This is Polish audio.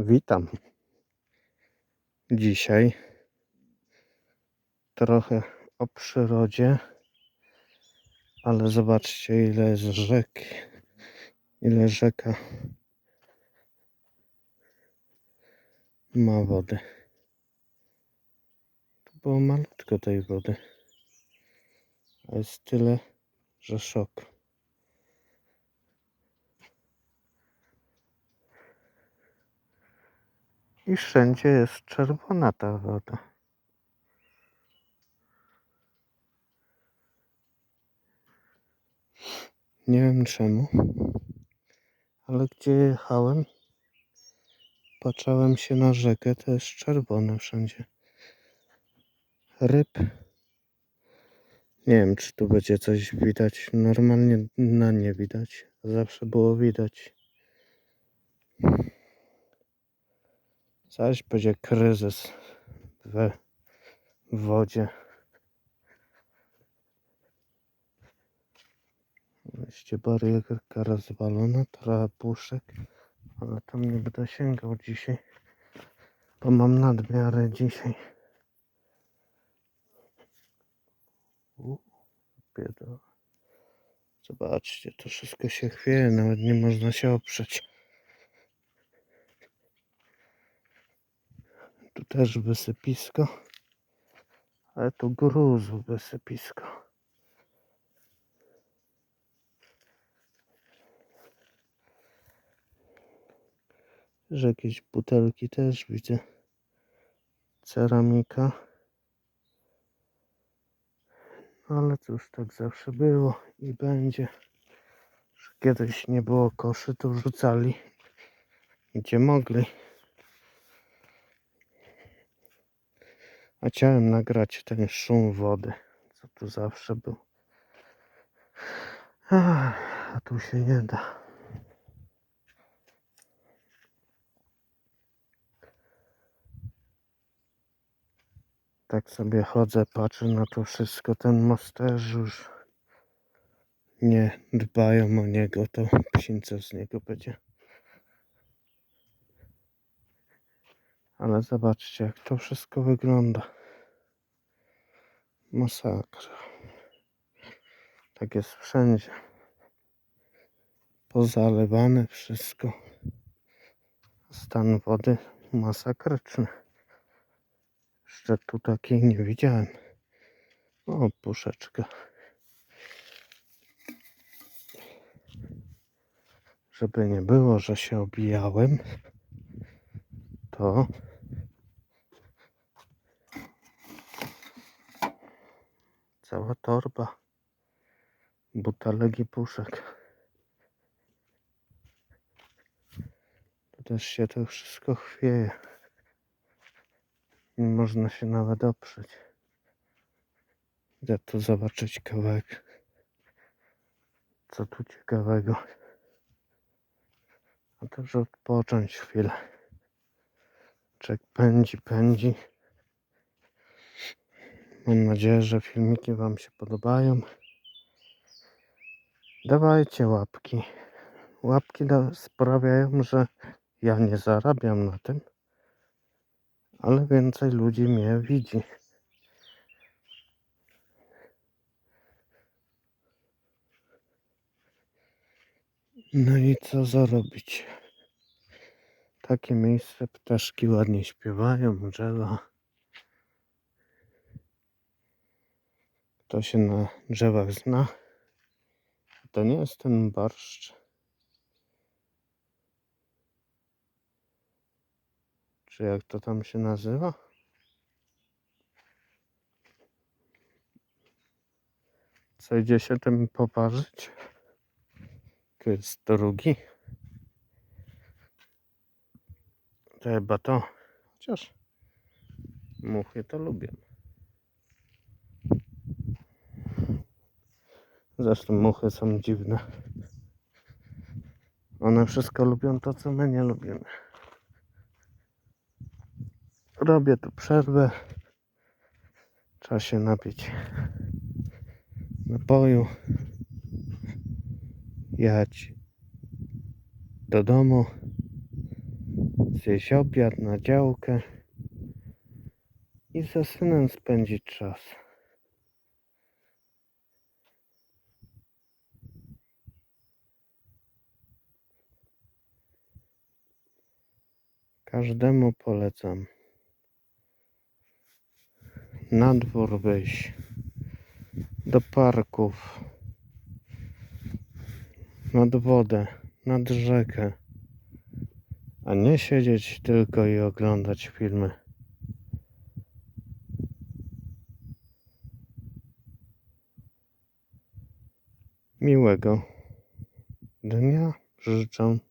Witam. Dzisiaj trochę o przyrodzie, ale zobaczcie ile jest rzek, ile rzeka ma wody. Tu było malutko tej wody, a jest tyle, że szok. I wszędzie jest czerwona ta woda. Nie wiem czemu, ale gdzie jechałem, patrzałem się na rzekę, to jest czerwone wszędzie. Ryb. Nie wiem, czy tu będzie coś widać. Normalnie na nie widać. Zawsze było widać. Zaś będzie kryzys we wodzie. Oczywiście barierka rozwalona, trochę puszek, ale tam nie będę sięgał dzisiaj, bo mam nadmiarę dzisiaj. U, bieda. Zobaczcie, to wszystko się chwieje, nawet nie można się oprzeć. Tu też wysypisko, ale tu gruzu wysypisko. Że jakieś butelki też widzę. Ceramika. Ale to już tak zawsze było i będzie. Że kiedyś nie było koszy, to wrzucali gdzie mogli. A chciałem nagrać ten szum wody, co tu zawsze był. A tu się nie da. Tak sobie chodzę, patrzę na to wszystko. Ten też już nie dbają o niego, to psince z niego będzie. Ale zobaczcie, jak to wszystko wygląda. Masakra. Tak jest wszędzie. Pozalewane wszystko. Stan wody masakryczny. Jeszcze tu takiej nie widziałem. O, puszeczka. Żeby nie było, że się obijałem, to cała torba butelek i puszek. Tu też się to wszystko chwieje. Nie można się nawet oprzeć. Idę tu zobaczyć kawałek. Co tu ciekawego. A też odpocząć chwilę. Czek pędzi, pędzi. Mam nadzieję, że filmiki Wam się podobają. Dawajcie łapki. Łapki sprawiają, że ja nie zarabiam na tym, ale więcej ludzi mnie widzi. No i co zarobić? Takie miejsce, ptaszki ładnie śpiewają, drzewa. Kto się na drzewach zna, to nie jest ten barszcz. Czy jak to tam się nazywa? Co idzie się tym poparzyć? Tu jest drugi. To chyba to. Chociaż muchy to lubię. Zresztą muchy są dziwne. One wszystko lubią to, co my nie lubimy. Robię tu przerwę. Trzeba się napić napoju. Jechać do domu. zjeść obiad na działkę i ze synem spędzić czas. Każdemu polecam na dwór wyjść, do parków, nad wodę, nad rzekę, a nie siedzieć tylko i oglądać filmy. Miłego dnia życzę.